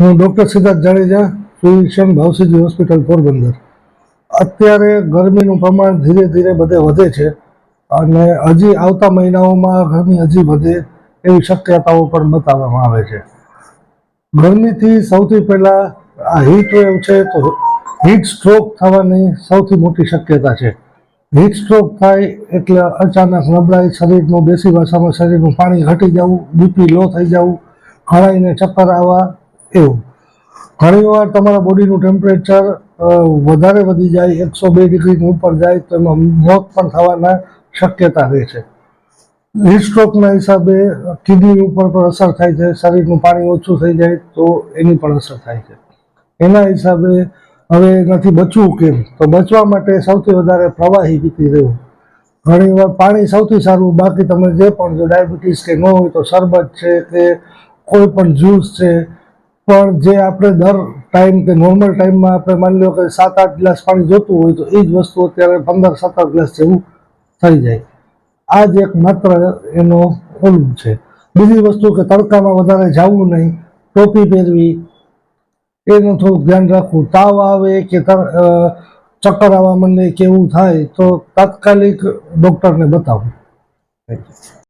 હું doctor Siddharth Jadeja physician ભાવસીજી hospital Porbandar. અત્યારે ગરમીનું પ્રમાણ ધીરે ધીરે બધે વધે છે અને હજી આવતા મહિનાઓમાં ગરમી હજી વધે એવી શક્યતાઓ પણ બતાવવામાં આવે છે. ગરમીથી સૌથી પહેલાં આ હીટ વેવ છે તો હીટ સ્ટ્રોક થવાની સૌથી મોટી શક્યતા છે. હીટ સ્ટ્રોક થાય એટલે અચાનક નબળાઈ શરીરનું, બેસી ભાષામાં શરીરનું પાણી ઘટી જવું બીપી લો થઈ જવું, ઘણાઈને ચક્કર આવવા એવું. ઘણીવાર તમારા બોડીનું ટેમ્પરેચર વધારે વધી જાય, એકસો બે ડિગ્રીની ઉપર જાય, તો એમાં મોત પણ થવાના શક્યતા રહે છે. હીટ હિસાબે કિડની ઉપર પણ અસર થાય છે, શરીરનું પાણી ઓછું થઈ જાય, તો એની પણ અસર થાય છે. એના હિસાબે હવે એનાથી બચવું કેમ? તો બચવા માટે સૌથી વધારે પ્રવાહી પીતી રહેવું. ઘણીવાર પાણી સૌથી સારું, બાકી તમે જે પણ જો ડાયાબિટીસ કે ન હોય તો શરબત છે કે કોઈ પણ જ્યુસ છે પણ જે આપણે દર ટાઈમ કે નોર્મલ ટાઈમમાં આપણે માની લો કે સાત આઠ ગ્લાસ પાણી જોતું હોય તો એ જ વસ્તુ અત્યારે પંદર સત્તર ગ્લાસ જેવું થઈ જાય. આ જ એક માત્ર એનો ઓલું છે. બીજી વસ્તુ કે તડકામાં વધારે જવું નહીં, ટોપી પહેરવી, એનું થોડુંક ધ્યાન રાખવું. તાવ આવે કે ચક્કર આવવા માંડે કે એવું થાય તો તાત્કાલિક ડૉક્ટરને બતાવવું